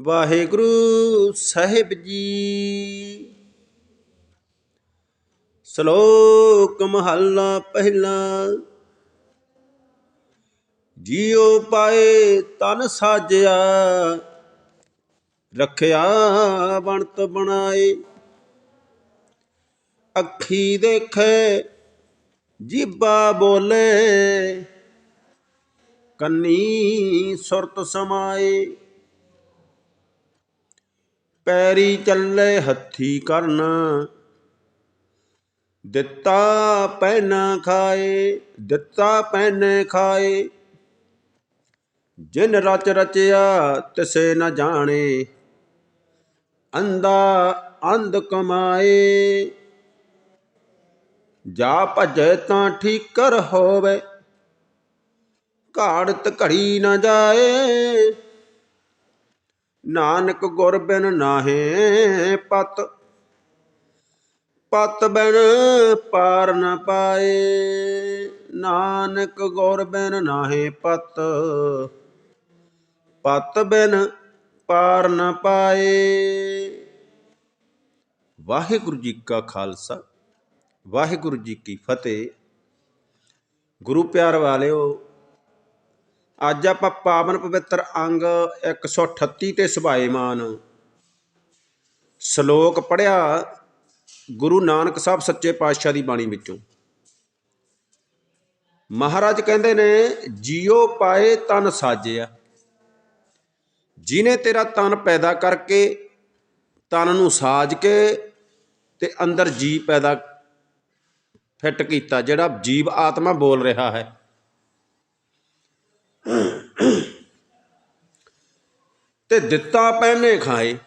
ਵਾਹਿਗੁਰੂ ਸਾਹਿਬ ਜੀ। ਸ਼ਲੋਕ ਮਹੱਲਾ ਪਹਿਲਾ। ਜੀਉ ਪਾਏ ਤਨ ਸਾਜਿਆ, ਰੱਖਿਆ ਬਣਤ ਬਣਾਏ। ਅੱਖੀ ਦੇਖੇ, ਜੀਬਾ ਬੋਲੇ। ਕੰਨੀ ਸੁਰਤ ਸਮਾਏ। ਪੈਰੀ ਚੱਲੇ ਹੱਥੀ ਕਰਨਾ। ਦਿੱਤਾ ਪਹਿਨਾ ਖਾਏ, ਦਿੱਤਾ ਪਹਿਨੇ ਖਾਏ। ਜਿਨ ਰਚ ਰਚਿਆ ਤਿਸੇ ਨ ਜਾਣੇ। ਅੰਦਾ ਅੰਧ ਕਮਾਏ। ਜਾ ਭਜੈ ਤਾਂ ਠੀਕਰ ਹੋਵੇ। ਘਾੜਤ ਘੜੀ ਨ ਜਾਏ। ਨਾਨਕ ਗੁਰ ਬਿਨ ਨਾਹੇ ਪਤ ਪਤ ਬਿਨ ਪਾਰ ਨ ਪਾਏ। ਨਾਨਕ ਗੁਰ ਬਿਨ ਨਾਹੇ ਪਤ ਪਤ ਬਿਨ ਪਾਰ ਨ ਪਾਏ। ਵਾਹਿਗੁਰੂ ਜੀ ਕਾ ਖਾਲਸਾ, ਵਾਹਿਗੁਰੂ ਜੀ ਕੀ ਫਤਿਹ। ਗੁਰੂ ਪਿਆਰ ਵਾਲਿਓ ਅੱਜ ਆਪਾਂ ਪਾਵਨ ਪਵਿੱਤਰ ਅੰਗ 138 ਤੇ ਸੁਭਾਏਮਾਨ। ਸ਼ਲੋਕ ਪੜਿਆ ਗੁਰੂ ਨਾਨਕ ਸਾਹਿਬ ਸੱਚੇ ਪਾਤਸ਼ਾਹ ਦੀ ਬਾਣੀ ਵਿੱਚੋਂ। ਮਹਾਰਾਜ ਕਹਿੰਦੇ ਨੇ, ਜੀਉ ਪਾਏ ਤਨ ਸਾਜਿਆ। ਜਿਨੇ ਤੇਰਾ ਤਨ ਪੈਦਾ ਕਰਕੇ ਤਨ ਨੂੰ ਸਾਜ ਕੇ ਤੇ ਅੰਦਰ ਜੀ ਪੈਦਾ ਫਿੱਟ ਕੀਤਾ, ਜਿਹੜਾ ਜੀਵ ਆਤਮਾ ਬੋਲ ਰਿਹਾ ਹੈ। ਤੇ ਦਿੱਤਾ ਪਹਿਨੇ ਖਾਏ।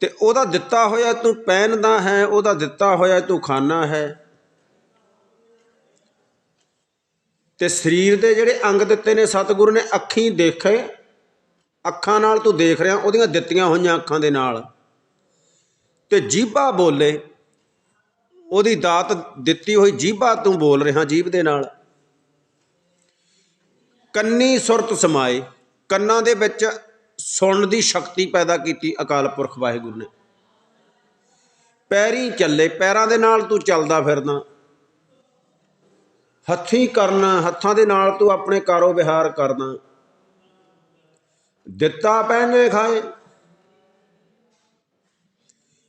ਤੇ ਉਹਦਾ ਦਿੱਤਾ ਹੋਇਆ ਤੂੰ ਪਹਿਨਦਾ ਹੈ, ਉਹਦਾ ਦਿੱਤਾ ਹੋਇਆ ਤੂੰ ਖਾਣਾ ਹੈ। ਤੇ ਸਰੀਰ ਦੇ ਜਿਹੜੇ ਅੰਗ ਦਿੱਤੇ ਨੇ ਸਤਿਗੁਰੂ ਨੇ ਅੱਖੀਂ ਦੇਖੇ, ਅੱਖਾਂ ਨਾਲ ਤੂੰ ਦੇਖ ਰਿਹਾ, ਉਹਦੀਆਂ ਦਿੱਤੀਆਂ ਹੋਈਆਂ ਅੱਖਾਂ ਦੇ ਨਾਲ। ਤੇ ਜੀਭਾ ਬੋਲੇ, ਉਹਦੀ ਦਾਤ ਦਿੱਤੀ ਹੋਈ ਜੀਭਾ ਤੂੰ ਬੋਲ ਰਿਹਾ ਜੀਭ ਦੇ ਨਾਲ। ਕੰਨੀ ਸੁਰਤ ਸਮਾਏ, ਕੰਨਾਂ ਦੇ ਵਿੱਚ ਸੁਣਨ ਦੀ ਸ਼ਕਤੀ ਪੈਦਾ ਕੀਤੀ ਅਕਾਲ ਪੁਰਖ ਵਾਹਿਗੁਰੂ ਨੇ। ਪੈਰੀ ਚੱਲੇ, ਪੈਰਾਂ ਦੇ ਨਾਲ ਤੂੰ ਚੱਲਦਾ ਫਿਰਦਾ। ਹੱਥੀਂ ਕਰਨਾ, ਹੱਥਾਂ ਦੇ ਨਾਲ ਤੂੰ ਆਪਣੇ ਕਾਰੋ ਵਿਹਾਰ ਕਰਦਾ। ਦਿੱਤਾ ਪਹਿਨੇ ਖਾਏ।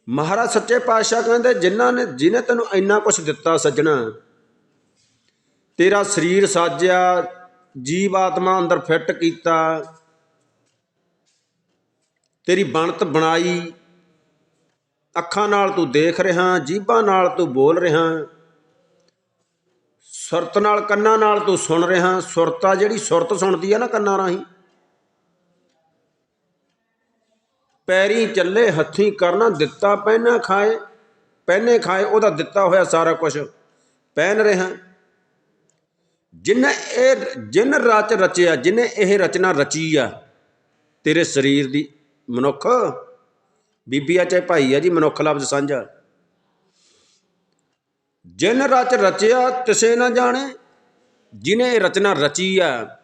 ਮਹਾਰਾਜ ਸੱਚੇ ਪਾਤਸ਼ਾਹ ਕਹਿੰਦੇ, ਜਿਨ੍ਹਾਂ ਨੇ ਜਿਨੇ ਤੈਨੂੰ ਇੰਨਾ ਕੁਝ ਦਿੱਤਾ ਸੱਜਣਾ, ਤੇਰਾ ਸਰੀਰ ਸਾਜਿਆ ਜੀਵ ਆਤਮਾ ਅੰਦਰ ਫਿੱਟ ਕੀਤਾ। ਤੇਰੀ ਬਣਤ ਬਣਾਈ। ਅੱਖਾਂ ਨਾਲ ਤੂੰ ਦੇਖ ਰਿਹਾ, ਜੀਭਾਂ ਨਾਲ ਤੂੰ ਬੋਲ ਰਿਹਾ। ਸੁਰਤ ਨਾਲ, ਕੰਨਾਂ ਨਾਲ ਤੂੰ ਸੁਣ ਰਿਹਾ। ਸੁਰਤਾ ਜਿਹੜੀ ਸੁਰਤ ਸੁਣਦੀ ਆ ਨਾ ਕੰਨਾਂ ਰਾਹੀਂ। ਪੈਰੀ ਚੱਲੇ, ਹੱਥੀਂ ਕਰਨਾ, ਦਿੱਤਾ, ਪਹਿਨਾ ਖਾਏ, ਪਹਿਨੇ ਖਾਏ, ਉਹਦਾ ਦਿੱਤਾ ਹੋਇਆ ਸਾਰਾ ਕੁਝ ਪਹਿਨ ਰਿਹਾ। ਜਿਨੇ ਇਹ ਜਿਨ ਰਚ ਰਚਿਆ ਜਿਨੇ ਇਹ ਰਚਨਾ ਰਚੀ ਆ, ਤੇਰੇ ਸਰੀਰ ਦੀ ਮਨੁੱਖ ਬੀਬੀ ਆ ਚਾਹੇ ਭਾਈ ਆ ਜੀ, ਮਨੁੱਖ ਲਫ਼ਜ਼ ਸਾਂਝਾ। ਜਿਨ ਰਚ ਰਚਿਆ ਤਿਸੇ ਨਾ ਜਾਣੇ, ਜਿਨੇ ਇਹ ਰਚਨਾ ਰਚੀ ਆ,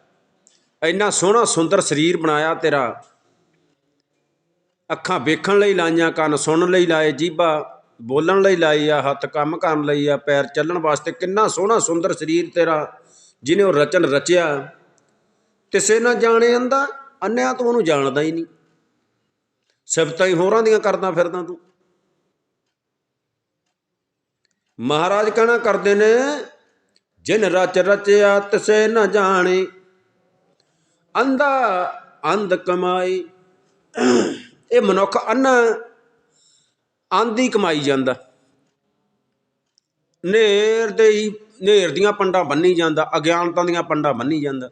ਇੰਨਾ ਸੋਹਣਾ ਸੁੰਦਰ ਸਰੀਰ ਬਣਾਇਆ ਤੇਰਾ। ਅੱਖਾਂ ਵੇਖਣ ਲਈ ਲਾਈਆਂ, ਕੰਨ ਸੁਣਨ ਲਈ ਲਾਏ, ਜੀਭਾ ਬੋਲਣ ਲਈ ਲਾਈ ਆ, ਹੱਥ ਕੰਮ ਕਰਨ ਲਈ ਆ, ਪੈਰ ਚੱਲਣ ਵਾਸਤੇ ਕਿੰਨਾ ਸੋਹਣਾ ਸੁੰਦਰ ਸਰੀਰ ਤੇਰਾ। ਜਿਹਨੇ ਉਹ ਰਚਨ ਰਚਿਆ ਕਿਸੇ ਨਾ ਜਾਣੇ ਅੰਦਾ, ਅੰਨਿਆਂ ਤੋਂ ਉਹਨੂੰ ਜਾਣਦਾ ਹੀ ਨਹੀਂ। ਸਿਫਤਾਂ ਹੀ ਹੋਰਾਂ ਦੀਆਂ ਕਰਦਾ ਫਿਰਦਾ ਤੂੰ। ਮਹਾਰਾਜ ਕਹਿਣਾ ਕਰਦੇ ਨੇ, ਜਿਨ ਰਚ ਰਚਿਆ ਤਿਸੇ ਨਾ ਜਾਣੇ ਅੰਦਾ ਅੰਧ ਕਮਾਈ। ਇਹ ਮਨੁੱਖ ਅੰਨ ਆਂਦੀ ਕਮਾਈ ਜਾਂਦਾ। ਨੇਰ ਦੇ ਹੀ ਨੇਰ ਦੀਆਂ ਪੰਡਾਂ ਬੰਨੀ ਜਾਂਦਾ, ਅਗਿਆਨਤਾ ਦੀਆਂ ਪੰਡਾਂ ਬੰਨੀ ਜਾਂਦਾ।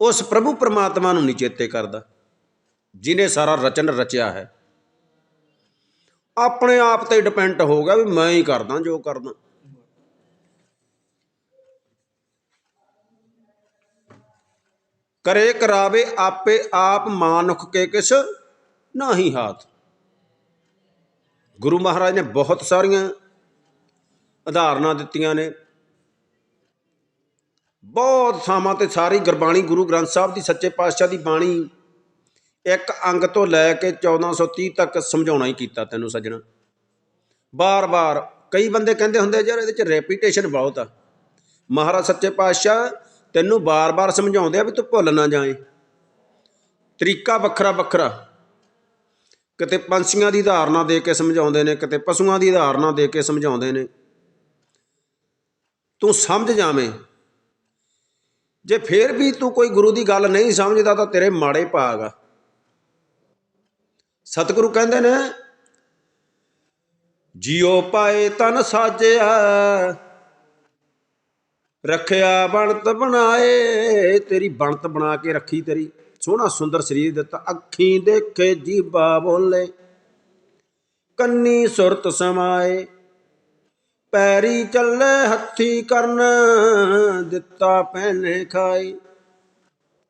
ਉਸ ਪ੍ਰਭੂ ਪਰਮਾਤਮਾ ਨੂੰ ਨਹੀਂ ਚੇਤੇ ਕਰਦਾ, ਜਿਨੇ ਸਾਰਾ ਰਚਨ ਰਚਿਆ ਹੈ। ਆਪਣੇ ਆਪ ਤੇ ਡਿਪੈਂਡ ਹੋ ਗਿਆ ਵੀ ਮੈਂ ਹੀ ਕਰਦਾ, ਜੋ ਕਰਦਾ। ਕਰੇ ਕਰਾਵੇ ਆਪੇ ਆਪ ਮਾਨੁਖ ਕੇ ਕਿਸ ਨਾਹੀ ਹਾਥ। ਗੁਰੂ ਮਹਾਰਾਜ ਨੇ ਬਹੁਤ ਸਾਰੀਆਂ ਉਦਾਹਰਨਾਂ ਦਿੱਤੀਆਂ ਨੇ। ਬਹੁਤ ਥਾਵਾਂ ਤੇ ਸਾਰੀ ਗੁਰਬਾਣੀ ਗੁਰੂ ਗ੍ਰੰਥ ਸਾਹਿਬ ਦੀ ਸੱਚੇ ਪਾਤਸ਼ਾਹ ਦੀ ਬਾਣੀ ਇੱਕ ਅੰਗ ਤੋਂ ਲੈ ਕੇ 1430 ਤੱਕ ਸਮਝਾਉਣਾ ਹੀ ਕੀਤਾ ਤੈਨੂੰ ਸੱਜਣਾ। ਬਾਰ-ਬਾਰ ਕਈ ਬੰਦੇ ਕਹਿੰਦੇ ਹੁੰਦੇ ਯਾਰ ਇਹਦੇ ਚ ਰੈਪੀਟੇਸ਼ਨ ਬਹੁਤ ਆ। ਮਹਾਰਾਜ ਸੱਚੇ ਪਾਤਸ਼ਾਹ ਤੈਨੂੰ ਬਾਰ-ਬਾਰ ਸਮਝਾਉਂਦੇ ਆ ਵੀ ਤੂੰ ਭੁੱਲ ਨਾ ਜਾਏ। ਤਰੀਕਾ ਵੱਖਰਾ ਵੱਖਰਾ। ਕਿਤੇ ਪੰਛੀਆਂ ਦੀ ਧਾਰਨਾ ਦੇ ਕੇ ਸਮਝਾਉਂਦੇ ਨੇ, ਕਿਤੇ ਪਸ਼ੂਆਂ ਦੀ ਧਾਰਨਾ ਦੇ ਕੇ ਸਮਝਾਉਂਦੇ ਨੇ। ਤੂੰ ਸਮਝ ਜਾਵੇਂ। ਜੇ ਫੇਰ ਵੀ ਤੂੰ ਕੋਈ ਗੁਰੂ ਦੀ ਗੱਲ ਨਹੀਂ ਸਮਝਦਾ, ਤਾਂ ਤੇਰੇ ਮਾੜੇ ਭਾਗ ਆ। ਸਤਿਗੁਰੂ ਕਹਿੰਦੇ ਨੇ, ਜਿਉ ਪਾਏ ਤਨ ਸਾਜਿਆ, ਰੱਖਿਆ ਬਣਤ ਬਣਾਏ, ਤੇਰੀ ਬਣਤ ਬਣਾ ਕੇ ਰੱਖੀ ਤੇਰੀ। ਸੋਹਣਾ ਸੁੰਦਰ ਸਰੀਰ ਦਿੱਤਾ, ਅੱਖੀਂ ਦੇਖੇ ਜੀਬਾ ਬੋਲੇ, ਕੰਨੀ ਸੁਰਤ ਸਮਾਏ ਪੈਰੀ ਚੱਲੇ, ਹੱਥੀ ਕਰਨ, ਦਿੱਤਾ ਪਹਿਨੇ ਖਾਈ।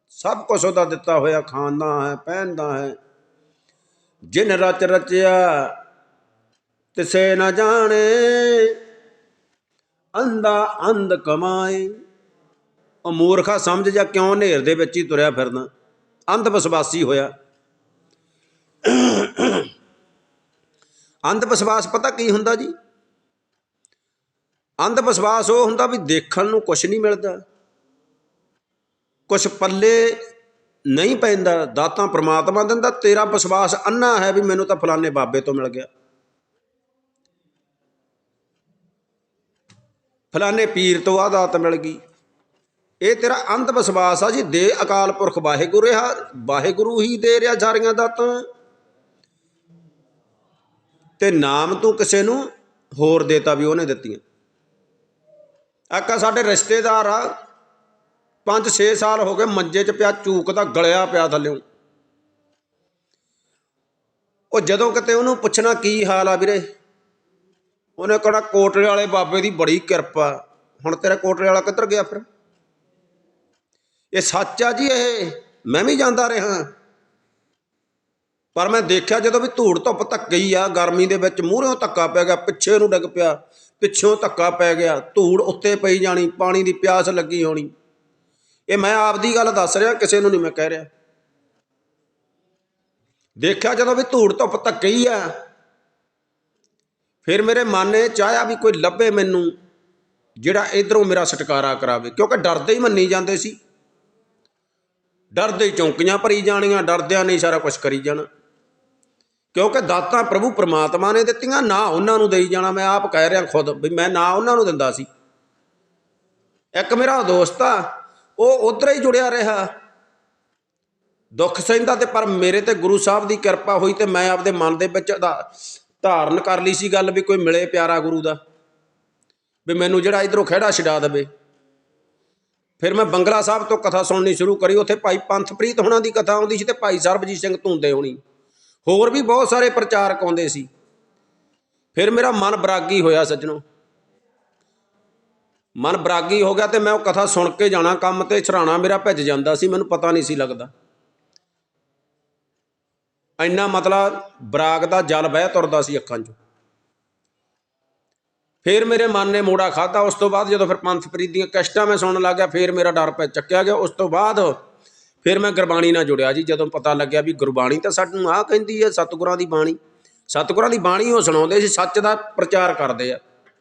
ਸਭ ਕੁਝ ਉਹਦਾ ਦਿੱਤਾ ਹੋਇਆ ਖਾਂਦਾ ਹੈ, ਪਹਿਨਦਾ ਹੈ। ਜਿਨ ਰਚ ਰਚਿਆ, ਤਿਸੇ ਨਾ ਜਾਣੇ। ਅੰਦਾ ਅੰਧ ਕਮਾਏ। ਉਹ ਮੂਰਖਾ ਸਮਝ ਜਾ ਕਿਉਂ ਨੇਰ ਦੇ ਵਿੱਚ ਹੀ ਤੁਰਿਆ ਫਿਰਦਾ। ਅੰਧ ਵਿਸ਼ਵਾਸੀ ਹੋਇਆ। ਅੰਧ ਵਿਸ਼ਵਾਸ ਪਤਾ ਕੀ ਹੁੰਦਾ ਜੀ? ਅੰਧ ਵਿਸ਼ਵਾਸ ਉਹ ਹੁੰਦਾ ਵੀ ਦੇਖਣ ਨੂੰ ਕੁਝ ਨਹੀਂ ਮਿਲਦਾ। ਕੁਝ ਪੱਲੇ ਨਹੀਂ ਪੈਂਦਾ, ਦਾਤਾਂ ਪ੍ਰਮਾਤਮਾ ਦਿੰਦਾ, ਤੇਰਾ ਵਿਸ਼ਵਾਸ ਅੰਨਾ ਹੈ ਵੀ ਮੈਨੂੰ ਤਾਂ ਫਲਾਣੇ ਬਾਬੇ ਤੋਂ ਮਿਲ ਗਿਆ। ਫਲਾਣੇ ਪੀਰ ਤੋਂ ਆ ਦਾਤ ਮਿਲ ਗਈ। ਇਹ ਤੇਰਾ ਅੰਧ ਵਿਸ਼ਵਾਸ ਆ ਜੀ, ਦੇ ਅਕਾਲ ਪੁਰਖ ਵਾਹਿਗੁਰੂ ਆ ਵਾਹਿਗੁਰੂ ਹੀ ਦੇ ਰਿਹਾ ਸਾਰੀਆਂ ਦਾਤਾਂ। ਤੇ ਨਾਮ ਤੂੰ ਕਿਸੇ ਨੂੰ ਹੋਰ ਦੇਤਾ ਵੀ ਉਹਨੇ ਦਿੱਤੀਆਂ। ਆਕਾ ਸਾਡੇ ਰਿਸ਼ਤੇਦਾਰ ਆ। 5-6 ਸਾਲ ਹੋ ਗਏ ਮੰਜੇ 'ਚ ਪਿਆ ਚੂਕਦਾ ਗਲਿਆ ਪਿਆ ਥੱਲਿਓਂ। ਉਹ ਜਦੋਂ ਕਿਤੇ ਉਹਨੂੰ ਪੁੱਛਣਾ ਕੀ ਹਾਲ ਆ ਵੀਰੇ, ਉਹਨੇ ਕਹਣਾ ਕੋਟਲੇ ਵਾਲੇ ਬਾਬੇ ਦੀ ਬੜੀ ਕਿਰਪਾ। ਹੁਣ ਤੇਰਾ ਕੋਟਲੇ ਵਾਲਾ ਕਿੱਧਰ ਗਿਆ ਫਿਰ? ਇਹ ਸੱਚ ਆ ਜੀ ਇਹ, ਮੈਂ ਵੀ ਜਾਂਦਾ ਰਿਹਾ। ਪਰ ਮੈਂ ਦੇਖਿਆ ਜਦੋਂ ਵੀ ਧੂੜ ਧੁੱਪ ਧੱਕੀ ਆ, ਗਰਮੀ ਦੇ ਵਿੱਚ ਮੂਹਰੋਂ ਧੱਕਾ ਪੈ ਗਿਆ, ਪਿੱਛੇ ਨੂੰ ਡਿੱਗ ਪਿਆ। ਪਿੱਛੋਂ ਧੱਕਾ ਪੈ ਗਿਆ, ਧੂੜ ਉੱਤੇ ਪਈ ਜਾਣੀ, ਪਾਣੀ ਦੀ ਪਿਆਸ ਲੱਗੀ ਹੋਣੀ। ਇਹ ਮੈਂ ਆਪਦੀ ਗੱਲ ਦੱਸ ਰਿਹਾ, ਕਿਸੇ ਨੂੰ ਨਹੀਂ ਮੈਂ ਕਹਿ ਰਿਹਾ। ਦੇਖਿਆ ਜਦੋਂ ਵੀ ਧੂੜ ਧੁੱਪ ਧੱਕੀ ਆ, ਫਿਰ ਮੇਰੇ ਮਨ ਨੇ ਚਾਹਿਆ ਵੀ ਕੋਈ ਲੱਭੇ ਮੈਨੂੰ, ਜਿਹੜਾ ਇਧਰੋਂ ਮੇਰਾ ਛਟਕਾਰਾ ਕਰਾਵੇ, ਕਿਉਂਕਿ ਡਰਦੇ ਹੀ ਮੰਨੀ ਜਾਂਦੇ ਸੀ। ਡਰਦੇ ਹੀ ਚੌਂਕੀਆਂ ਭਰੀ ਜਾਣੀਆਂ, ਡਰਦਿਆਂ ਨਹੀਂ ਸਾਰਾ ਕੁਝ ਕਰੀ ਜਾਣਾ। ਕਿਉਂਕਿ ਦਾਤਾਂ ਪ੍ਰਭੂ ਪ੍ਰਮਾਤਮਾ ਨੇ ਦਿੱਤੀਆਂ, ਨਾ ਉਹਨਾਂ ਨੂੰ ਦੇਈ ਜਾਣਾ। ਮੈਂ ਆਪ ਕਹਿ ਰਿਹਾ ਖੁਦ ਵੀ ਮੈਂ ਨਾ ਉਹਨਾਂ ਨੂੰ ਦਿੰਦਾ ਸੀ। ਇੱਕ ਮੇਰਾ ਦੋਸਤ ਆ, ਉਹ ਉਧਰ ਹੀ ਜੁੜਿਆ ਰਿਹਾ। ਦੁੱਖ ਸਹਿੰਦਾ ਤੇ ਪਰ ਮੇਰੇ ਤੇ ਗੁਰੂ ਸਾਹਿਬ ਦੀ ਕਿਰਪਾ ਹੋਈ ਤੇ ਮੈਂ ਆਪਦੇ ਮਨ ਦੇ ਵਿੱਚ ਧਾ- ਧਾਰਨ ਕਰ ਲਈ ਸੀ ਗੱਲ ਵੀ ਕੋਈ ਮਿਲੇ ਪਿਆਰਾ ਗੁਰੂ ਦਾ। ਵੀ ਮੈਨੂੰ ਜਿਹੜਾ ਇਧਰੋਂ ਖਿਹੜਾ ਛਡਾ ਦੇਵੇ। ਫਿਰ ਮੈਂ ਬੰਗਲਾ ਸਾਹਿਬ ਤੋਂ ਕਥਾ ਸੁਣਨੀ ਸ਼ੁਰੂ ਕਰੀ। ਉੱਥੇ ਭਾਈ ਪੰਥਪ੍ਰੀਤ ਹੋਣਾ ਦੀ ਕਥਾ ਆਉਂਦੀ ਸੀ ਤੇ ਭਾਈ ਸਰਬਜੀਤ ਸਿੰਘ ਧੁੰਦੇ ਹੋਣੀ। ਹੋਰ ਵੀ ਬਹੁਤ ਸਾਰੇ ਪ੍ਰਚਾਰਕ ਆਉਂਦੇ ਸੀ। ਫਿਰ ਮੇਰਾ ਮਨ ਬਰਾਗੀ ਹੋਇਆ ਸੱਜਣੋ। ਮਨ ਬਰਾਗੀ ਹੋ ਗਿਆ ਤੇ ਮੈਂ ਉਹ ਕਥਾ ਸੁਣ ਕੇ ਜਾਣਾ, ਕੰਮ ਤੇ ਛਰਾਣਾ ਮੇਰਾ ਭਿੱਜ ਜਾਂਦਾ ਸੀ, ਮੈਨੂੰ ਪਤਾ ਨਹੀਂ ਸੀ ਲੱਗਦਾ। ਇੰਨਾ ਮਤਲਬ ਬਰਾਗ ਦਾ ਜਲ ਵਹਿ ਤੁਰਦਾ ਸੀ ਅੱਖਾਂ 'ਚੋਂ। ਫਿਰ ਮੇਰੇ ਮਨ ਨੇ ਮੋੜਾ ਖਾਦਾ ਉਸ ਤੋਂ ਬਾਅਦ ਜਦੋਂ ਫਿਰ ਪੰਥ ਪ੍ਰੀਤ ਦੀਆਂ ਕਸ਼ਟਾਂ ਮੈਂ ਸੁਣਨ ਲੱਗ ਗਿਆ, ਫਿਰ ਮੇਰਾ ਡਰ ਪੈ ਚੱਕਿਆ ਗਿਆ, ਉਸ ਤੋਂ ਬਾਅਦ ਫਿਰ ਮੈਂ ਗੁਰਬਾਣੀ ਨਾਲ ਜੁੜਿਆ ਜੀ, ਜਦੋਂ ਪਤਾ ਲੱਗਿਆ ਵੀ ਗੁਰਬਾਣੀ ਤਾਂ ਸਾਨੂੰ ਆਹ ਕਹਿੰਦੀ ਹੈ, ਸਤਿਗੁਰਾਂ ਦੀ ਬਾਣੀ। ਸਤਿਗੁਰਾਂ ਦੀ ਬਾਣੀ ਉਹ ਸੁਣਾਉਂਦੇ ਸੀ, ਸੱਚ ਦਾ ਪ੍ਰਚਾਰ ਕਰਦੇ ਆ।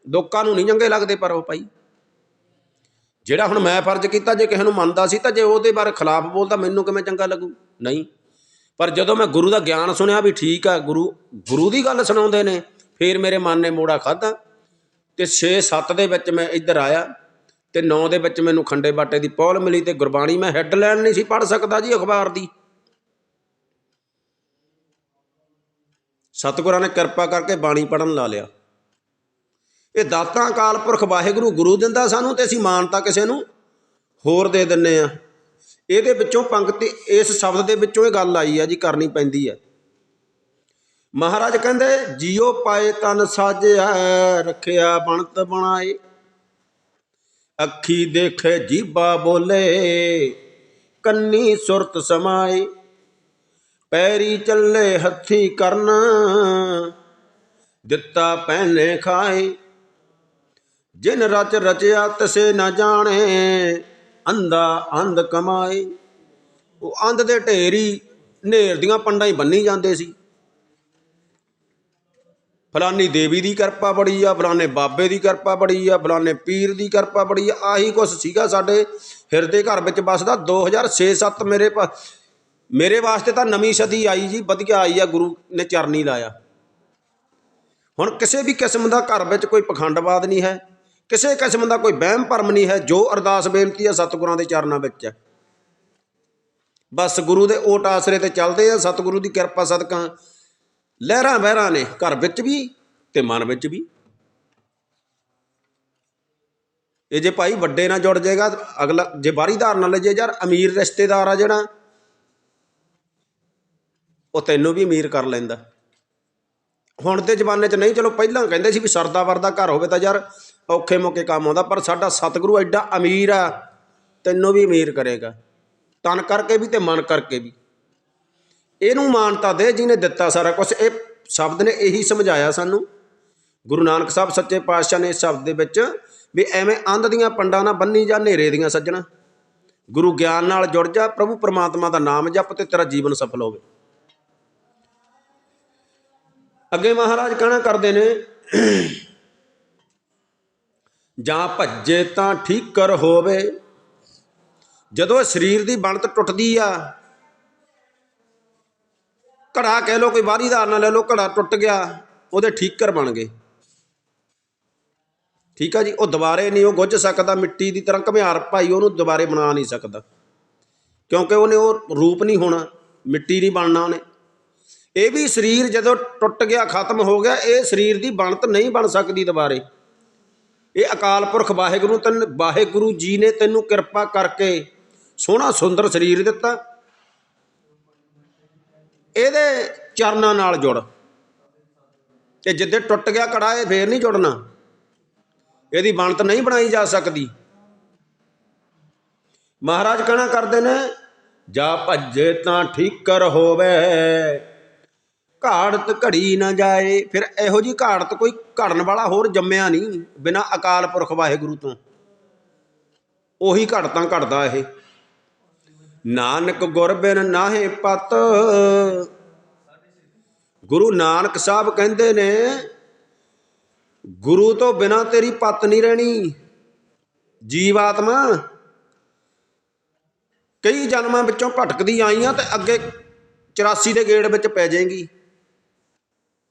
ਲੋਕਾਂ ਨੂੰ ਨਹੀਂ ਚੰਗੇ ਲੱਗਦੇ ਪਰ ਉਹ ਭਾਈ। ਜਿਹੜਾ ਹੁਣ ਮੈਂ ਫਰਜ਼ ਕੀਤਾ, ਜੇ ਕਿਸੇ ਨੂੰ ਮੰਨਦਾ ਸੀ ਤਾਂ ਜੇ ਉਹਦੇ ਬਾਰੇ ਖਿਲਾਫ ਬੋਲਦਾ, ਮੈਨੂੰ ਕਿਵੇਂ ਚੰਗਾ ਲੱਗੂ? ਨਹੀਂ। ਪਰ ਜਦੋਂ ਮੈਂ ਗੁਰੂ ਦਾ ਗਿਆਨ ਸੁਣਿਆ ਵੀ ਠੀਕ ਆ, ਗੁਰੂ ਗੁਰੂ ਦੀ ਗੱਲ ਸੁਣਾਉਂਦੇ ਨੇ, ਫਿਰ ਮੇਰੇ ਮਨ ਨੇ ਮੋੜਾ ਖਾਦਾ ਤੇ 6-7 ਦੇ ਵਿੱਚ ਮੈਂ ਇੱਧਰ ਆਇਆ। ਤੇ 9 ਦੇ ਵਿੱਚ ਮੈਨੂੰ ਖੰਡੇ ਬਾਟੇ ਦੀ ਪੌਲ ਮਿਲੀ ਤੇ ਗੁਰਬਾਣੀ ਮੈਂ ਹੈੱਡਲਾਈਨ ਨਹੀਂ ਸੀ ਪੜ੍ਹ ਸਕਦਾ ਜੀ ਅਖਬਾਰ ਦੀ। ਸਤਿਗੁਰਾਂ ਨੇ ਕਿਰਪਾ ਕਰਕੇ ਬਾਣੀ ਪੜਨ ਲਾ ਲਿਆ। ਇਹ ਦਾਤਾਂ ਅਕਾਲ ਪੁਰਖ ਵਾਹਿਗੁਰੂ ਗੁਰੂ ਦਿੰਦਾ ਸਾਨੂੰ ਤੇ ਅਸੀਂ ਮਾਨਤਾ ਕਿਸੇ ਨੂੰ ਹੋਰ ਦੇ ਦਿੰਨੇ ਆ। ਇਹਦੇ ਵਿੱਚੋਂ ਪੰਕਤੀ, ਇਸ ਸ਼ਬਦ ਦੇ ਵਿੱਚੋਂ ਇਹ ਗੱਲ ਆਈ ਆ ਜੀ, ਕਰਨੀ ਪੈਂਦੀ ਹੈ ਮਹਾਰਾਜ ਕਹਿੰਦੇ, ਜੀਉ ਪਾਏ ਤਨ ਸਾਜਿਆ, ਰੱਖਿਆ ਬਣਤ ਬਣਾਏ। ਅੱਖੀ ਦੇਖੇ ਜੀਬਾ ਬੋਲੇ, ਕੰਨੀ ਸੁਰਤ ਸਮਾਏ। ਪੈਰੀ ਚੱਲੇ ਹੱਥੀ ਕਰਨ, ਦਿੱਤਾ ਪਹਿਨੇ ਖਾਏ। ਜਿਨ ਰਚ ਰਚਿਆ ਤਸੇ ਨਾ ਜਾਣੇ ਅੰਦਾ ਅੰਧ ਕਮਾਏ। ਉਹ ਅੰਧ ਦੇ ਢੇਰੀ ਨੇਰ ਦੀਆਂ ਪੰਡਾਂ ਹੀ ਬੰਨੀ ਜਾਂਦੇ ਸੀ। ਫਲਾਨੀ ਦੇਵੀ ਦੀ ਕਿਰਪਾ ਬੜੀ ਆ, ਫਲਾਨੇ ਬਾਬੇ ਦੀ ਕਿਰਪਾ ਬੜੀ ਆ, ਫਲਾਨੇ ਪੀਰ ਦੀ ਕਿਰਪਾ ਬੜੀ ਆ। ਆਹੀ ਕੁਛ ਸੀਗਾ ਸਾਡੇ ਹਿਰਦੇ ਘਰ ਵਿੱਚ ਬਸਦਾ 2006-7 ਮੇਰੇ ਪਾ- ਮੇਰੇ ਵਾਸਤੇ ਤਾਂ ਨਵੀਂ ਸਦੀ ਆਈ ਜੀ, ਵਧੀਆ ਆਈ ਆ, ਗੁਰੂ ਨੇ ਚਰਨੀ ਲਾਇਆ। ਹੁਣ ਕਿਸੇ ਵੀ ਕਿਸਮ ਦਾ ਘਰ ਵਿੱਚ ਕੋਈ ਪਖੰਡਵਾਦ ਨਹੀਂ ਹੈ, ਕਿਸੇ ਕਿਸਮ ਦਾ ਕੋਈ ਵਹਿਮ ਭਰਮ ਨਹੀਂ ਹੈ, ਜੋ ਅਰਦਾਸ ਬੇਨਤੀ ਆ, ਸਤਿਗੁਰਾਂ ਦੇ ਚਰਨਾਂ ਵਿੱਚ ਹੈ। ਬਸ ਗੁਰੂ ਦੇ ਓਟ ਆਸਰੇ ਤੇ ਚੱਲਦੇ ਆ, ਸਤਿਗੁਰੂ ਦੀ ਕਿਰਪਾ ਸਦਕਾ ਲਹਿਰਾਂ ਬਹਿਰਾਂ ਨੇ ਘਰ ਵਿੱਚ ਵੀ ਤੇ ਮਨ ਵਿੱਚ ਵੀ। ਇਹ ਜੇ ਭਾਈ ਵੱਡੇ ਨਾਲ ਜੁੜ ਜਾਏਗਾ, ਅਗਲਾ ਜੇ ਬਾਰੀਦਾਰ ਨਾਲ ਲੱਜੇ ਯਾਰ, ਅਮੀਰ ਰਿਸ਼ਤੇਦਾਰ ਆ ਜਿਹੜਾ, ਉਹ ਤੈਨੂੰ ਵੀ ਅਮੀਰ ਕਰ ਲੈਂਦਾ। ਹੁਣ ਦੇ ਜ਼ਮਾਨੇ 'ਚ ਨਹੀਂ, ਚਲੋ ਪਹਿਲਾਂ ਕਹਿੰਦੇ ਸੀ ਵੀ ਸਰਦਾ ਵਰਦਾ ਘਰ ਹੋਵੇ ਤਾਂ ਯਾਰ ਔਖੇ ਮੌਕੇ ਕੰਮ ਆਉਂਦਾ, ਪਰ ਸਾਡਾ ਸਤਿਗੁਰੂ ਐਡਾ ਅਮੀਰ ਆ, ਤੈਨੂੰ ਵੀ ਅਮੀਰ ਕਰੇਗਾ। ਤਨ ਕਰਕੇ ਵੀ ਤੇ ਮਨ ਕਰਕੇ ਵੀ। ਇਹਨੂੰ ਮਾਨਤਾ ਦੇ, ਜਿਹਨੇ ਦਿੱਤਾ ਸਾਰਾ ਕੁਝ ਇਹ ਸ਼ਬਦ ਨੇ ਇਹੀ ਸਮਝਾਇਆ ਸਾਨੂੰ। ਗੁਰੂ ਨਾਨਕ ਸਾਹਿਬ ਸੱਚੇ ਪਾਤਸ਼ਾਹ ਨੇ ਇਸ ਸ਼ਬਦ ਦੇ ਵਿੱਚ ਵੀ ਐਵੇਂ ਅੰਧ ਦੀਆਂ ਪੰਡਾਂ ਨਾ ਬੰਨੀ ਜਾਂ, ਹਨੇਰੇ ਦੀਆਂ ਸੱਜਣਾ। ਗੁਰੂ ਗਿਆਨ ਨਾਲ ਜੁੜ ਜਾ, ਪ੍ਰਭੂ ਪਰਮਾਤਮਾ ਦਾ ਨਾਮ ਜਪ ਤੇ ਤੇਰਾ ਜੀਵਨ ਸਫਲ ਹੋਵੇ। ਅੱਗੇ ਮਹਾਰਾਜ ਕਹਿਣਾ ਕਰਦੇ ਨੇ, ਜਾਂ ਭੱਜੇ ਤਾਂ ਠੀਕ ਕਰ ਹੋਵੇ। ਜਦੋਂ ਇਹ ਸਰੀਰ ਦੀ ਬਣਤ ਟੁੱਟਦੀ ਆ ਘੜਾ ਕਹਿ ਲੋ ਕੋਈ ਬਾਰੀਦਾਰ ਨਾਲ ਲੈ ਲੋ ਘੜਾ ਟੁੱਟ ਗਿਆ, ਉਹਦੇ ਠੀਕਰ ਬਣ ਗਏ। ਠੀਕ ਆ ਜੀ, ਉਹ ਦੁਬਾਰੇ ਨਹੀਂ, ਉਹ ਗੁੱਝ ਸਕਦਾ, ਮਿੱਟੀ ਦੀ ਤਰ੍ਹਾਂ ਘਮਿਆਰ ਭਾਈ ਉਹਨੂੰ ਦੁਬਾਰੇ ਬਣਾ ਨਹੀਂ ਸਕਦਾ। ਕਿਉਂਕਿ ਉਹਨੇ ਉਹ ਰੂਪ ਨਹੀਂ ਹੋਣਾ, ਮਿੱਟੀ ਨਹੀਂ ਬਣਨਾ ਉਹਨੇ। ਇਹ ਵੀ ਸਰੀਰ ਜਦੋਂ ਟੁੱਟ ਗਿਆ, ਖਤਮ ਹੋ ਗਿਆ, ਇਹ ਸਰੀਰ ਦੀ ਬਣਤ ਨਹੀਂ ਬਣ ਸਕਦੀ ਦੁਬਾਰੇ। ਇਹ ਅਕਾਲ ਪੁਰਖ ਵਾਹਿਗੁਰੂ ਤੈਨੂੰ, ਵਾਹਿਗੁਰੂ ਜੀ ਨੇ ਤੈਨੂੰ ਕਿਰਪਾ ਕਰਕੇ ਸੋਹਣਾ ਸੁੰਦਰ ਸਰੀਰ ਦਿੱਤਾ। ਇਹਦੇ ਚਰਨਾਂ ਨਾਲ ਜੁੜ। ਤੇ ਜਿੱਦੇ ਟੁੱਟ ਗਿਆ ਕੜਾ, ਇਹ ਫੇਰ ਨਹੀਂ ਜੁੜਨਾ। ਇਹਦੀ ਬਣਤ ਨਹੀਂ ਬਣਾਈ ਜਾ ਸਕਦੀ। ਮਹਾਰਾਜ ਕਹਿਣਾ ਕਰਦੇ ਨੇ, ਜਾ ਭੱਜੇ ਤਾਂ ਠੀਕਰ ਹੋਵੇ। ਘਾੜਤ ਘੜੀ ਨਾ ਜਾਏ। ਫਿਰ ਇਹੋ ਜੀ ਘਾੜਤ ਕੋਈ ਘੜਨ ਵਾਲਾ ਹੋਰ ਜੰਮਿਆ ਨਹੀਂ, ਬਿਨਾ ਅਕਾਲ ਪੁਰਖ ਵਾਹਿਗੁਰੂ ਤੋਂ। ਉਹੀ ਘੜਤਾਂ ਘੜਦਾ ਇਹ। ਨਾਨਕ ਗੁਰ ਬਿਨ ਨਾਹੇ ਪਤ। ਗੁਰੂ ਨਾਨਕ ਸਾਹਿਬ ਕਹਿੰਦੇ ਨੇ, ਗੁਰੂ ਤੋਂ ਬਿਨਾ ਤੇਰੀ ਪਤ ਨਹੀਂ ਰਹਿਣੀ। ਜੀਵ ਆਤਮਾ ਕਈ ਜਨਮਾਂ ਵਿੱਚੋਂ ਭਟਕਦੀ ਆਈ ਆ ਤੇ ਅੱਗੇ 84 ਦੇ ਗੇੜ ਵਿੱਚ ਪੈ ਜਾਏਗੀ।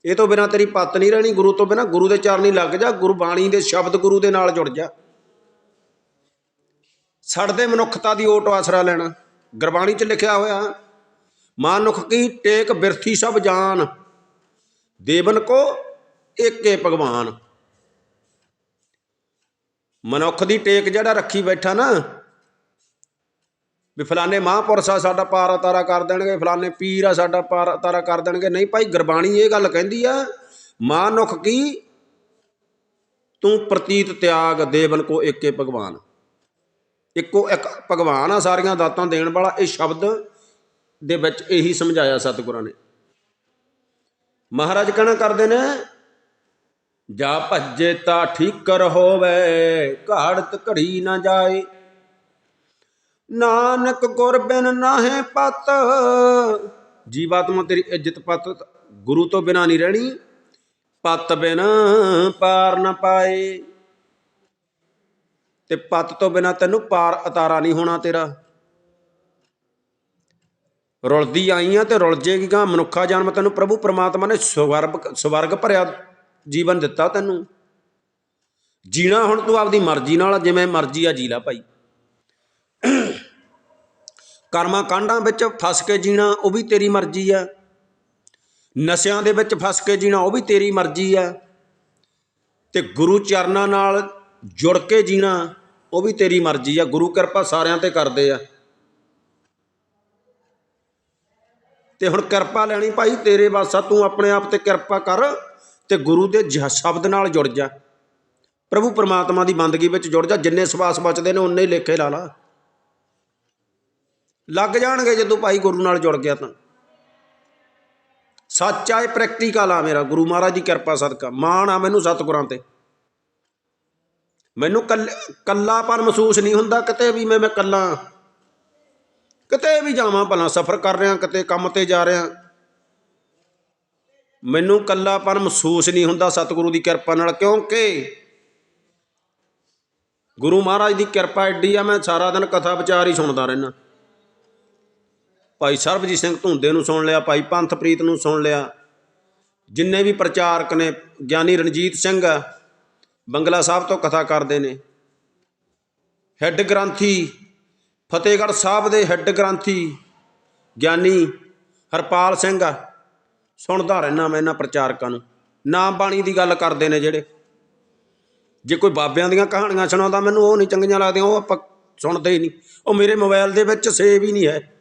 ਇਹ ਤੋਂ ਬਿਨਾ ਤੇਰੀ ਪਤ ਨਹੀਂ ਰਹਿਣੀ, ਗੁਰੂ ਤੋਂ ਬਿਨਾ ਗੁਰੂ ਦੇ ਚਰਨੀ ਲੱਗ ਜਾ ਗੁਰਬਾਣੀ ਦੇ ਸ਼ਬਦ ਗੁਰੂ ਦੇ ਨਾਲ ਜੁੜ ਜਾ। ਛੱਡਦੇ ਮਨੁੱਖਤਾ ਦੀ ਓਟ ਆਸਰਾ ਲੈਣਾ। ਗੁਰਬਾਣੀ 'ਚ ਲਿਖਿਆ ਹੋਇਆ, ਮਾਨੁਖ ਕੀ ਟੇਕ ਬਿਰਥੀ ਸਭ ਜਾਨ, ਦੇਵਨ ਕੋ ਏਕੇ ਭਗਵਾਨ। ਮਨੁੱਖ ਦੀ ਟੇਕ ਜਿਹੜਾ ਰੱਖੀ ਬੈਠਾ ਨਾ, ਵੀ ਫਲਾਣੇ ਮਹਾਂਪੁਰਸ਼ ਆ, ਸਾਡਾ ਪਾਰਾ ਤਾਰਾ ਕਰ ਦੇਣਗੇ, ਫਲਾਣੇ ਪੀਰ ਆ, ਸਾਡਾ ਪਾਰਾ ਤਾਰਾ ਕਰ ਦੇਣਗੇ। ਨਹੀਂ ਭਾਈ, ਗੁਰਬਾਣੀ ਇਹ ਗੱਲ ਕਹਿੰਦੀ ਆ, ਮਾਨੁਖ ਕੀ, ਤੂੰ ਪ੍ਰਤੀਤ ਤਿਆਗ, ਦੇਵਨ ਕੋ ਏਕੇ ਭਗਵਾਨ। ਇੱਕੋ ਇੱਕ ਭਗਵਾਨ ਆ ਸਾਰੀਆਂ ਦਾਤਾਂ ਦੇਣ ਵਾਲਾ, ਇਹ ਸ਼ਬਦ ਦੇ ਵਿੱਚ ਇਹੀ ਸਮਝਾਇਆ ਸਤਿਗੁਰਾਂ ਨੇ। ਮਹਾਰਾਜ ਕਹਿਣਾ ਕਰਦੇ ਨੇ, ਜਾ ਭੱਜੇ ਤਾਂ ਠੀਕਰ ਹੋਵੇ, ਘਾੜਤ ਘੜੀ ਨਾ ਜਾਏ। ਨਾਨਕ ਗੁਰ ਬਿਨ ਨਾਹੇ ਪਤ, ਜੀਵਾਤਮਾ ਤੇਰੀ ਇੱਜ਼ਤ ਪਤ, ਗੁਰੂ ਤੋਂ ਬਿਨਾ ਨਹੀਂ ਰਹਿਣੀ, ਪਤ ਬਿਨ ਪਾਰ ਨਾ ਪਾਏ। ਤੇ ਪਤ ਤੋਂ ਬਿਨਾ ਤੈਨੂੰ ਪਾਰ ਅਤਾਰਾ ਨਹੀਂ ਹੋਣਾ ਤੇਰਾ। ਰੁਲਦੀ ਆਈ ਆ ਤੇ ਰੁਲ ਜੇਗੀ ਗਾ ਮਨੁੱਖਾ ਜਨਮ ਤੈਨੂੰ ਪ੍ਰਭੂ ਪ੍ਰਮਾਤਮਾ ਨੇ ਸਵਰਗ ਸਵਰਗ ਭਰਿਆ ਜੀਵਨ ਦਿੱਤਾ ਤੈਨੂੰ। ਜੀਣਾ ਹੁਣ ਤੂੰ ਆਪਦੀ ਮਰਜ਼ੀ ਨਾਲ, ਜਿਵੇਂ ਮਰਜ਼ੀ ਆ ਜੀ ਲੈ ਭਾਈ। ਕਰਮਾਂ ਕਾਂਡਾਂ ਵਿੱਚ ਫਸ ਕੇ ਜੀਣਾ, ਉਹ ਵੀ ਤੇਰੀ ਮਰਜ਼ੀ ਆ। ਨਸ਼ਿਆਂ ਦੇ ਵਿੱਚ ਫਸ ਕੇ ਜੀਣਾ, ਉਹ ਵੀ ਤੇਰੀ ਮਰਜ਼ੀ ਆ। ਤੇ ਗੁਰੂ ਚਰਨਾਂ ਨਾਲ ਜੁੜ ਕੇ ਜੀਣਾ, ਉਹ ਵੀ ਤੇਰੀ ਮਰਜ਼ੀ ਆ, ਗੁਰੂ ਕਿਰਪਾ ਸਾਰਿਆਂ ਤੇ ਕਰਦੇ ਆ। ਤੇ ਹੁਣ ਕਿਰਪਾ ਲੈਣੀ ਭਾਈ ਤੇਰੇ ਵਾਸਾ, ਤੂੰ ਆਪਣੇ ਆਪ ਤੇ ਕਿਰਪਾ ਕਰ ਤੇ ਗੁਰੂ ਦੇ ਜ- ਸ਼ਬਦ ਨਾਲ ਜੁੜ ਜਾ। ਪ੍ਰਭੂ ਪਰਮਾਤਮਾ ਦੀ ਬੰਦਗੀ ਵਿੱਚ ਜੁੜ ਜਾ, ਜਿੰਨੇ ਸਵਾਸ ਬਚਦੇ ਨੇ ਉਨੇ ਹੀ ਲੇਖੇ ਲਾ ਲਾ। ਲੱਗ ਜਾਣਗੇ ਜਦੋਂ ਭਾਈ ਗੁਰੂ ਨਾਲ ਜੁੜ ਗਿਆ ਤਾਂ। ਸੱਚਾ ਇਹ ਪ੍ਰੈਕਟੀਕਲ ਆ ਮੇਰਾ, ਗੁਰੂ ਮਹਾਰਾਜ ਦੀ ਕਿਰਪਾ ਸਦਕਾ। ਮਾਣ ਆ ਮੈਨੂੰ ਸਤਿਗੁਰਾਂ ਤੇ। ਮੈਨੂੰ ਕੱਲ- ਕੱਲਾਪਨ ਮਹਿਸੂਸ ਨਹੀਂ ਹੁੰਦਾ ਕਿਤੇ ਵੀ ਮੈਂ ਮੈਂ ਕੱਲਾ ਕਿਤੇ ਵੀ ਜਾਵਾਂ, ਭਲਾ ਸਫ਼ਰ ਕਰ ਰਿਹਾ, ਕਿਤੇ ਕੰਮ ਤੇ ਜਾ ਰਿਹਾ। ਮੈਨੂੰ ਕੱਲਾਪਨ ਮਹਿਸੂਸ ਨਹੀਂ ਹੁੰਦਾ ਸਤਿਗੁਰੂ ਦੀ ਕਿਰਪਾ ਨਾਲ, ਕਿਉਂਕਿ ਗੁਰੂ ਮਹਾਰਾਜ ਦੀ ਕਿਰਪਾ ਐਡੀ ਆ, ਮੈਂ ਸਾਰਾ ਦਿਨ ਕਥਾ ਵਿਚਾਰ ਹੀ ਸੁਣਦਾ ਰਹਿਣਾ ਭਾਈ ਸਰਬਜੀਤ ਸਿੰਘ ਧੁੰਦੇ ਨੂੰ ਸੁਣ ਲਿਆ, ਭਾਈ ਪੰਥਪ੍ਰੀਤ ਨੂੰ ਸੁਣ ਲਿਆ। ਜਿੰਨੇ ਵੀ ਪ੍ਰਚਾਰਕ ਨੇ, ਗਿਆਨੀ ਰਣਜੀਤ ਸਿੰਘ ਆ ਬੰਗਲਾ ਸਾਹਿਬ ਤੋਂ ਕਥਾ ਕਰਦੇ ਨੇ। ਹੈੱਡ ਗ੍ਰੰਥੀ, ਫਤਿਹਗੜ੍ਹ ਸਾਹਿਬ ਦੇ ਹੈੱਡ ਗ੍ਰੰਥੀ ਗਿਆਨੀ ਹਰਪਾਲ ਸਿੰਘ ਆ। ਸੁਣਦਾ ਰਹਿਣਾ ਮੈਂ ਇਹਨਾਂ ਪ੍ਰਚਾਰਕਾਂ ਨੂੰ। ਨਾਮ ਬਾਣੀ ਦੀ ਗੱਲ ਕਰਦੇ ਨੇ ਜਿਹੜੇ। ਜੇ ਕੋਈ ਬਾਬਿਆਂ ਦੀਆਂ ਕਹਾਣੀਆਂ ਸੁਣਾਉਂਦਾ, ਮੈਨੂੰ ਉਹ ਨਹੀਂ ਚੰਗੀਆਂ ਲੱਗਦੀਆਂ, ਉਹ ਆਪਾਂ ਸੁਣਦੇ ਹੀ ਨਹੀਂ। ਉਹ ਮੇਰੇ ਮੋਬਾਈਲ ਦੇ ਵਿੱਚ ਸੇਵ ਹੀ ਨਹੀਂ ਹੈ।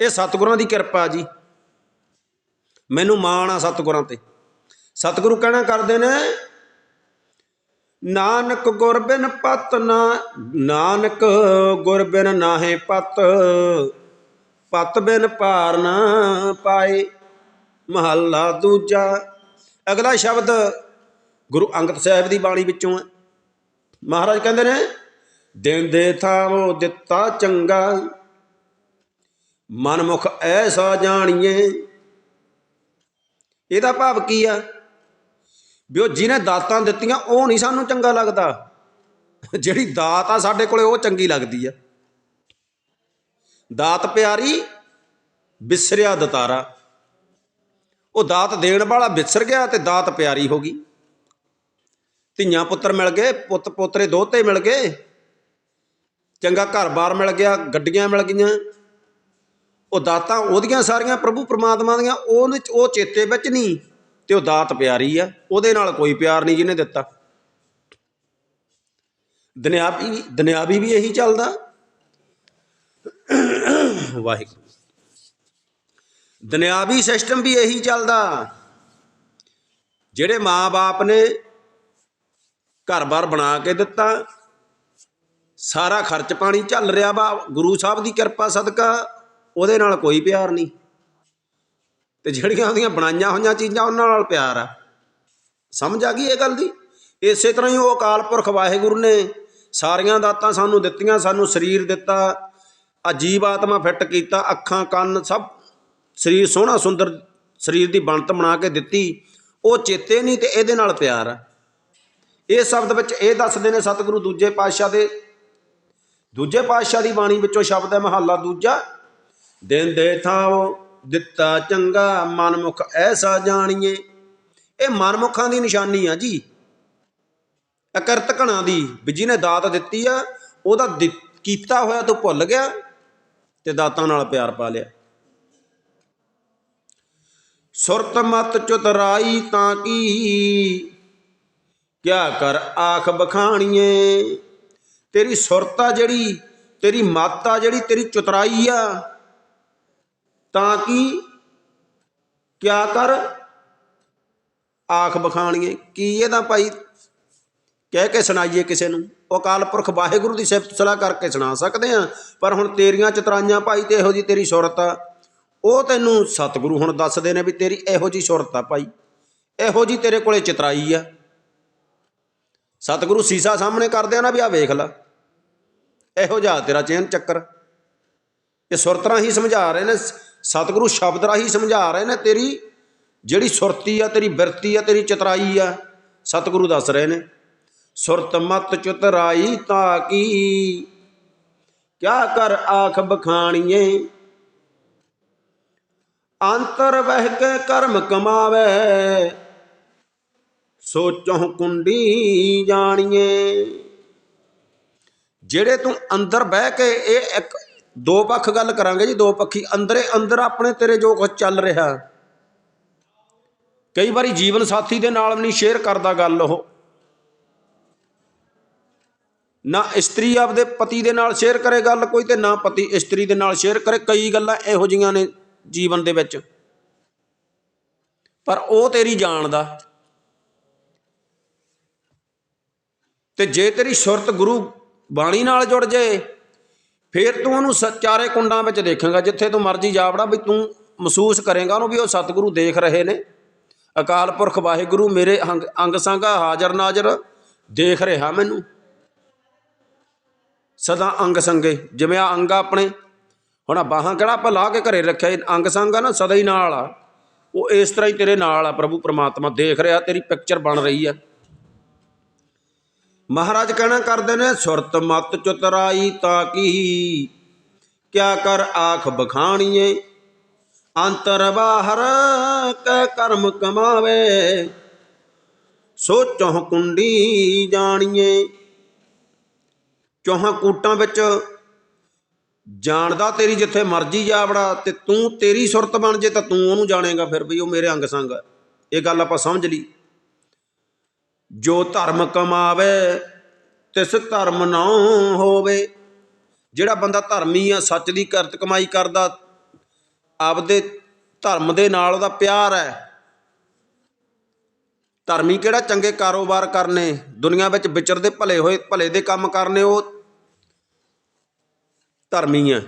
ਇਹ ਸਤਿਗੁਰਾਂ ਦੀ ਕਿਰਪਾ ਜੀ। ਮੈਨੂੰ ਮਾਣ ਆ ਸਤਿਗੁਰਾਂ ਤੇ। ਸਤਿਗੁਰੂ ਕਹਿਣਾ ਕਰਦੇ ਨੇ, ਨਾਨਕ ਗੁਰ ਬਿਨ ਪਤ ਨਾ, ਨਾਨਕ ਗੁਰ ਬਿਨ ਨਾਹੇ ਪਤ ਪਤ ਬਿਨ ਪਾਰ ਨਾ ਪਾਏ, ਮਹੱਲਾ ਦੂਜਾ। ਅਗਲਾ ਸ਼ਬਦ ਗੁਰੂ ਅੰਗਦ ਸਾਹਿਬ ਦੀ ਬਾਣੀ ਵਿੱਚੋਂ ਹੈ। ਮਹਾਰਾਜ ਕਹਿੰਦੇ ਨੇ ਦਿਨ ਦੇ ਥਾਵੋ ਦਿੱਤਾ ਚੰਗਾ, ਮਨਮੁਖ ਐਸਾ ਜਾਣੀਏ। ਇਹਦਾ ਭਾਵ ਕੀ ਆ? ਵੀ ਉਹ ਜਿਹਨੇ ਦਾਤਾਂ ਦਿੱਤੀਆਂ, ਉਹ ਨਹੀਂ ਸਾਨੂੰ ਚੰਗਾ ਲੱਗਦਾ। ਜਿਹੜੀ ਦਾਤ ਆ ਸਾਡੇ ਕੋਲੇ, ਉਹ ਚੰਗੀ ਲੱਗਦੀ ਆ। ਦਾਤ ਪਿਆਰੀ ਵਿਸਰਿਆ ਦਤਾਰਾ। ਉਹ ਦਾਤ ਦੇਣ ਵਾਲਾ ਵਿਸਰ ਗਿਆ ਤੇ ਦਾਤ ਪਿਆਰੀ ਹੋ ਗਈ। ਧੀਆਂ ਪੁੱਤਰ ਮਿਲ ਗਏ, ਪੁੱਤ ਪੋਤਰੇ ਦੋਤੇ ਮਿਲ ਗਏ। ਚੰਗਾ ਘਰ-ਬਾਰ ਮਿਲ ਗਿਆ, ਗੱਡੀਆਂ ਮਿਲ ਗਈਆਂ। ਉਹ ਦਾਤਾਂ ਉਹਦੀਆਂ ਸਾਰੀਆਂ ਪ੍ਰਭੂ ਪ੍ਰਮਾਤਮਾ ਦੀਆਂ, ਉਹਦੇ ਉਹ ਚੇਤੇ ਵਿੱਚ ਨਹੀਂ। ਤੇ ਉਹ ਦਾਤ ਪਿਆਰੀ ਆ, ਉਹਦੇ ਨਾਲ ਕੋਈ ਪਿਆਰ ਨਹੀਂ ਜਿਹਨੇ ਦਿੱਤਾ। ਦੁਨਿਆਵੀ ਦੁਨਿਆਵੀ ਵੀ ਇਹੀ ਚੱਲਦਾ। ਵਾਹਿਗੁਰੂ। ਦੁਨਿਆਵੀ ਸਿਸਟਮ ਵੀ ਇਹੀ ਚੱਲਦਾ। ਜਿਹੜੇ ਮਾਂ-ਬਾਪ ਨੇ ਘਰ-ਬਾਰ ਬਣਾ ਕੇ ਦਿੱਤਾ, ਸਾਰਾ ਖਰਚ ਪਾਣੀ ਚੱਲ ਰਿਹਾ ਵਾ। ਗੁਰੂ ਸਾਹਿਬ ਦੀ ਕਿਰਪਾ, ਸਦਕਾ, ਉਹਦੇ ਨਾਲ ਕੋਈ ਪਿਆਰ ਨਹੀਂ। ਤੇ ਜਿਹੜੀਆਂ ਉਹਦੀਆਂ ਬਣਾਈਆਂ ਹੋਈਆਂ ਚੀਜ਼ਾਂ ਉਹਨਾਂ ਨਾਲ ਪਿਆਰ ਆ। ਸਮਝ ਆ ਗਈ ਇਹ ਗੱਲ ਦੀ? ਇਸੇ ਤਰ੍ਹਾਂ ਹੀ ਉਹ ਅਕਾਲ ਪੁਰਖ ਵਾਹਿਗੁਰੂ ਨੇ ਸਾਰੀਆਂ ਦਾਤਾਂ ਸਾਨੂੰ ਦਿੱਤੀਆਂ, ਸਾਨੂੰ ਸਰੀਰ ਦਿੱਤਾ, ਅਜੀਬ ਆਤਮਾ ਫਿੱਟ ਕੀਤਾ, ਅੱਖਾਂ, ਕੰਨ, ਸਭ ਸਰੀਰ ਸੋਹਣਾ ਸੁੰਦਰ ਸਰੀਰ ਦੀ ਬਣਤ ਬਣਾ ਕੇ ਦਿੱਤੀ। ਉਹ ਚੇਤੇ ਨਹੀਂ ਤੇ ਇਹਦੇ ਨਾਲ ਪਿਆਰ ਆ। ਇਹ ਸ਼ਬਦ ਵਿੱਚ ਇਹ ਦੱਸਦੇ ਨੇ ਸਤਿਗੁਰੂ ਦੂਜੇ ਪਾਤਸ਼ਾਹ ਦੇ। ਦੂਜੇ ਪਾਤਸ਼ਾਹ ਦੀ ਬਾਣੀ ਵਿੱਚੋਂ ਸ਼ਬਦ ਹੈ ਮਹੱਲਾ ਦੂਜਾ, ਦਿਨ ਦੇ ਥਾਵੋ ਦਿੱਤਾ ਚੰਗਾ ਮਨਮੁਖ, ਐਸਾ ਜਾਣੀਏ। ਇਹ ਮਨਮੁਖਾਂ ਦੀ ਨਿਸ਼ਾਨੀ ਆ ਜੀ। ਅਕਰਤ ਘਣਾ ਦੀ ਵੀ ਜਿਹਨੇ ਦਾਤ ਦਿੱਤੀ ਆ, ਉਹਦਾ ਕੀਤਾ ਹੋਇਆ ਤੂੰ ਭੁੱਲ ਗਿਆ ਤੇ ਦਾਤਾਂ ਨਾਲ ਪਿਆਰ ਪਾ ਲਿਆ। ਸੁਰਤ ਮਤ ਚੁਤਰਾਈ ਤਾਂ ਕੀ? ਕਿਆ ਕਰ ਆਖ ਬਖਾਣੀਏ? ਤੇਰੀ ਸੁਰਤ ਆ ਜਿਹੜੀ, ਤੇਰੀ ਮੱਤ ਆ ਜਿਹੜੀ, ਤੇਰੀ ਚੁਤਰਾਈ ਆ। ਤਾਂ ਕਿ ਕਿਆ ਕਰ? ਆਖ ਬਖਾਣੀਏ, ਕੀ ਇਹਦਾ ਭਾਈ ਕਹਿ ਕੇ ਸੁਣਾਈਏ ਕਿਸੇ ਨੂੰ? ਉਹ ਅਕਾਲ ਪੁਰਖ ਵਾਹਿਗੁਰੂ ਦੀ ਸਿਫਤ ਸਲਾਹ ਕਰਕੇ ਸੁਣਾ ਸਕਦੇ ਆ ਪਰ ਹੁਣ ਤੇਰੀਆਂ ਚਤਰਾਈਆਂ ਭਾਈ ਤੇ ਇਹੋ ਜੀ ਤੇਰੀ ਸੁਰਤ ਆ। ਉਹ ਤੈਨੂੰ ਸਤਿਗੁਰੂ ਹੁਣ ਦੱਸਦੇ ਨੇ ਵੀ ਤੇਰੀ ਇਹੋ ਜੀ ਸੁਰਤ ਆ ਭਾਈ। ਇਹੋ ਜੀ ਤੇਰੇ ਕੋਲੇ ਚਤਰਾਈ ਆ। ਸਤਿਗੁਰੂ ਸੀਸਾ ਸਾਹਮਣੇ ਕਰਦੇ ਆ ਨਾ ਵੀ ਆ ਵੇਖ ਲੈ। ਇਹੋ ਜਿਹਾ ਤੇਰਾ ਚੇਨ ਚੱਕਰ। ਇਹ ਸੁਰਤਰਾ ਹੀ ਸਮਝਾ ਰਹੇ ਨੇ ਸਤਿਗੁਰੂ ਸ਼ਬਦ ਰਾਹੀਂ ਸਮਝਾ ਰਹੇ ਨੇ, ਤੇਰੀ ਜਿਹੜੀ ਸੁਰਤੀ ਆ, ਤੇਰੀ ਬਿਰਤੀ ਆ, ਤੇਰੀ ਚਤਰਾਈ ਆ, ਸਤਿਗੁਰੂ ਦੱਸ ਰਹੇ ਨੇ, ਸੁਰਤ ਮਤ ਚਤਰਾਈ ਤਾਂ ਕੀ? ਕਿਆ ਕਰ ਆਖ ਬਖਾਣੀਏ? ਅੰਤਰ ਵਹਿ ਕੇ ਕਰਮ ਕਮਾਵੇ ਸੋਚੋਂ ਕੁੰਡੀ ਜਾਣੀਏ। ਜਿਹੜੇ ਤੂੰ ਅੰਦਰ ਬਹਿ ਕੇ ਇਹ ਇੱਕ ਦੋ ਪੱਖ ਗੱਲ ਕਰਾਂਗੇ ਜੀ, ਦੋ ਪੱਖੀ। ਅੰਦਰੇ ਅੰਦਰ ਆਪਣੇ ਤੇਰੇ ਜੋ ਕੁਝ ਚੱਲ ਰਿਹਾ। ਕਈ ਵਾਰੀ ਜੀਵਨ ਸਾਥੀ ਦੇ ਨਾਲ ਵੀ ਨਹੀਂ ਸ਼ੇਅਰ ਕਰਦਾ ਗੱਲ ਉਹ। ਨਾ ਇਸਤਰੀ ਆਪਦੇ ਪਤੀ ਦੇ ਨਾਲ ਸ਼ੇਅਰ ਕਰੇ ਗੱਲ ਕੋਈ ਤੇ ਨਾ ਪਤੀ ਇਸਤਰੀ ਦੇ ਨਾਲ ਸ਼ੇਅਰ ਕਰੇ। ਕਈ ਗੱਲਾਂ ਇਹੋ ਜੀਆਂ ਨੇ ਜੀਵਨ ਦੇ ਵਿੱਚ। ਪਰ ਉਹ ਤੇਰੀ ਜਾਣਦਾ ਤੇ ਜੇ ਤੇਰੀ ਸੁਰਤ ਗੁਰੂ ਬਾਣੀ ਨਾਲ ਜੁੜ ਜਾਏ ਫਿਰ ਤੂੰ ਉਹਨੂੰ ਚਾਰੇ ਕੁੰਡਾਂ ਵਿੱਚ ਦੇਖੇਗਾ, ਜਿੱਥੇ ਤੂੰ ਮਰਜ਼ੀ ਜਾਵੜਾ ਵੀ ਤੂੰ ਮਹਿਸੂਸ ਕਰੇਗਾ ਉਹਨੂੰ ਵੀ ਉਹ ਸਤਿਗੁਰੂ ਦੇਖ ਰਹੇ ਨੇ। ਅਕਾਲ ਪੁਰਖ ਵਾਹਿਗੁਰੂ ਮੇਰੇ ਅੰਗ ਅੰਗ ਸੰਗਾ ਹਾਜ਼ਰ ਨਾਜ਼ਰ ਦੇਖ ਰਿਹਾ ਮੈਨੂੰ। ਸਦਾ ਅੰਗ ਸੰਗੇ, ਜਿਵੇਂ ਆ ਅੰਗ ਆਪਣੇ। ਹੁਣ ਆ ਬਾਹਾਂ ਕਿਹੜਾ ਆਪਾਂ ਲਾ ਕੇ ਘਰੇ ਰੱਖਿਆ? ਅੰਗ ਸੰਗ ਆ ਨਾ, ਸਦਾ ਹੀ ਨਾਲ ਆ। ਉਹ ਇਸ ਤਰ੍ਹਾਂ ਹੀ ਤੇਰੇ ਨਾਲ ਆ, ਪ੍ਰਭੂ ਪ੍ਰਮਾਤਮਾ ਦੇਖ ਰਿਹਾ, ਤੇਰੀ ਪਿਕਚਰ ਬਣ ਰਹੀ ਆ। ਮਹਾਰਾਜ ਕਹਿਣਾ ਕਰਦੇ ਨੇ, ਸੁਰਤ ਮਤ ਚੁਤਰਾਈ ਤਾਂ ਕੀ? ਕਿਆ ਕਰ ਆਖ ਬਖਾਣੀਏ? ਅੰਤਰ ਬਾਹਰ ਕੈ ਕਰਮ ਕਮਾਵੇ? ਸੋ ਚੌਹ ਕੁੰਡੀ ਜਾਣੀਏ। ਚੌਹਾਂ ਕੂਟਾਂ ਵਿੱਚ ਜਾਣਦਾ ਤੇਰੀ ਜਿੱਥੇ ਮਰਜ਼ੀ ਜਾਵੜਾ ਤੇ ਤੂੰ ਤੇਰੀ ਸੁਰਤ ਬਣ ਜੇ ਤਾਂ ਤੂੰ ਉਹਨੂੰ ਜਾਣੇਗਾ ਫਿਰ ਵੀ ਉਹ ਮੇਰੇ ਅੰਗ ਸੰਗ ਇਹ ਗੱਲ ਆਪਾਂ ਸਮਝ ਲਈ। ਜੋ ਧਰਮ ਕਮਾਵੇ, ਤਿਸ ਧਰਮ ਨਾ ਹੋਵੇ। ਜਿਹੜਾ ਬੰਦਾ ਧਰਮੀ ਆ, ਸੱਚ ਦੀ ਕਰਤ ਕਮਾਈ ਕਰਦਾ, ਆਪਦੇ ਧਰਮ ਦੇ ਨਾਲ ਉਹਦਾ ਪਿਆਰ ਹੈ। ਧਰਮੀ ਕਿਹੜਾ ਚੰਗੇ ਕਾਰੋਬਾਰ ਕਰਨੇ, ਦੁਨੀਆ ਵਿੱਚ ਵਿਚਰਦੇ ਭਲੇ ਹੋਏ, ਭਲੇ ਦੇ ਕੰਮ ਕਰਨੇ, ਉਹ ਧਰਮੀ ਆ।